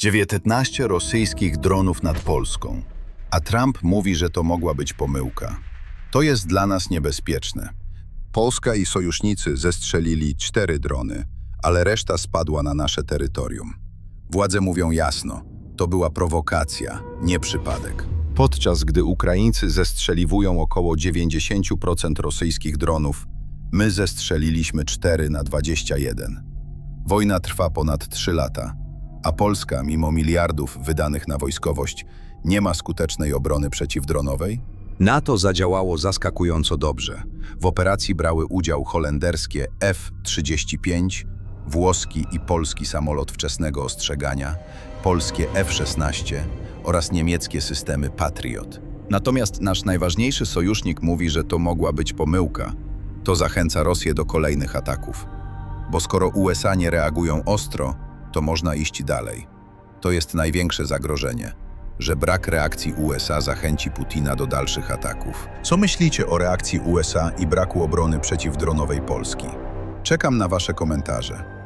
19 rosyjskich dronów nad Polską, a Trump mówi, że to mogła być pomyłka. To jest dla nas niebezpieczne. Polska i sojusznicy zestrzelili cztery drony, ale reszta spadła na nasze terytorium. Władze mówią jasno, to była prowokacja, nie przypadek. Podczas gdy Ukraińcy zestrzeliwują około 90% rosyjskich dronów, my zestrzeliliśmy 4 na 21. Wojna trwa ponad 3 lata, a Polska, mimo miliardów wydanych na wojskowość, nie ma skutecznej obrony przeciwdronowej? NATO zadziałało zaskakująco dobrze. W operacji brały udział holenderskie F-35, włoski i polski samolot wczesnego ostrzegania, polskie F-16 oraz niemieckie systemy Patriot. Natomiast nasz najważniejszy sojusznik mówi, że to mogła być pomyłka. To zachęca Rosję do kolejnych ataków. Bo skoro USA nie reagują ostro, to można iść dalej. To jest największe zagrożenie, że brak reakcji USA zachęci Putina do dalszych ataków. Co myślicie o reakcji USA i braku obrony przeciwdronowej Polski? Czekam na Wasze komentarze.